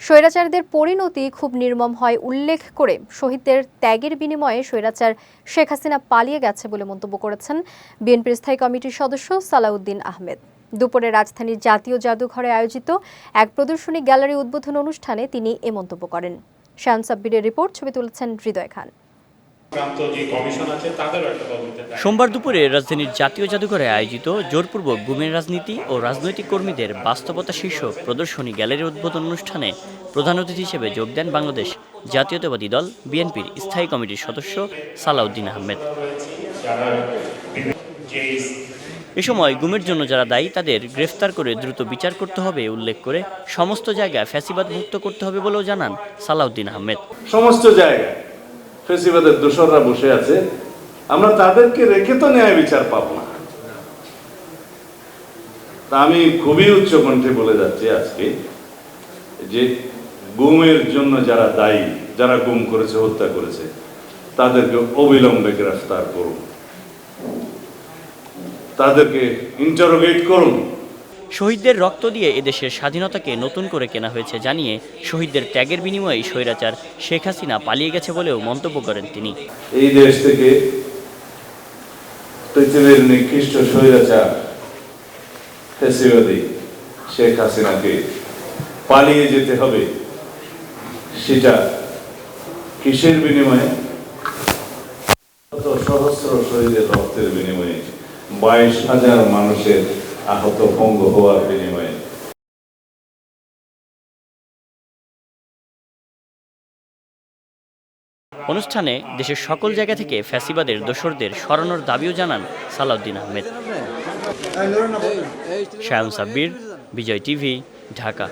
স্বৈরাচারদের পরিণতি খুব নির্মম হয় উল্লেখ করে শহীদদের ত্যাগের বিনিময়ে স্বৈরাচার শেখ হাসিনা পালিয়ে গেছে বলে মন্তব্য করেছেন বিএনপির স্থায়ী কমিটির সদস্য সালাউদ্দিন আহমেদ। দুপুরে রাজধানীর জাতীয় জাদুঘরে আয়োজিত এক প্রদর্শনী গ্যালারি উদ্বোধন অনুষ্ঠানে তিনি এ মন্তব্য করেন। শাহান সাব্বিরের রিপোর্ট, ছবি তুলেছেন হৃদয় খান। সোমবার দুপুরে রাজধানীর জাতীয় জাদুঘরে আয়োজিত জোরপূর্বক গুমের রাজনীতি ও রাজনৈতিক কর্মীদের বাস্তবতা শীর্ষক প্রদর্শনী গ্যালারির উদ্বোধন অনুষ্ঠানে প্রধান অতিথি হিসেবে যোগ দেন বাংলাদেশ জাতীয়তাবাদী দল বিএনপির স্থায়ী কমিটির সদস্য সালাউদ্দিন আহমেদ। এ সময় গুমের জন্য যারা দায়ী তাদের গ্রেফতার করে দ্রুত বিচার করতে হবে উল্লেখ করে সমস্ত জায়গায় ফ্যাসিবাদ মুক্ত করতে হবে বলেও জানান সালাউদ্দিন আহমেদ। সমস্ত জায়গায়। ফেসিবাদের দোসররা বসে আছে, আমরা তাদেরকে রেখে তো ন্যায় বিচার পাব না। তা আমি খুবই উচ্চ কণ্ঠে বলে যাচ্ছি আজকে যে গুমের জন্য যারা দায়ী, যারা গুম করেছে, হত্যা করেছে, তাদেরকে অবিলম্বে গ্রেফতার করুন। তাদেরকে ইন্টারোগেট করুন। শহীদদের রক্ত দিয়ে এদেশের স্বাধীনতাকে নতুন করে কেনা হয়েছে জানিয়ে শহীদদের ত্যাগের বিনিময়ে স্বৈরাচার শেখ হাসিনা পালিয়ে গেছে বলেও মন্তব্য করেন তিনি। এই দেশ থেকে পৃথিবীর নিকৃষ্ট স্বৈরাচার ফেসিবাদী শেখ হাসিনাকে পালিয়ে যেতে হবে, সেটা কিসের বিনিময়ে? সহস্র শহীদের রক্তের বিনিময়ে বাইশ হাজার মানুষের আহত ভঙ্গ হওয়ার বিনিময়ে অনুষ্ঠানে দেশের সকল জায়গা থেকে ফ্যাসিবাদের দোসরদের সরানোর দাবিও জানান সালাউদ্দিন আহমেদ। শায়ন সাব্বির বিজয় টিভি ঢাকা।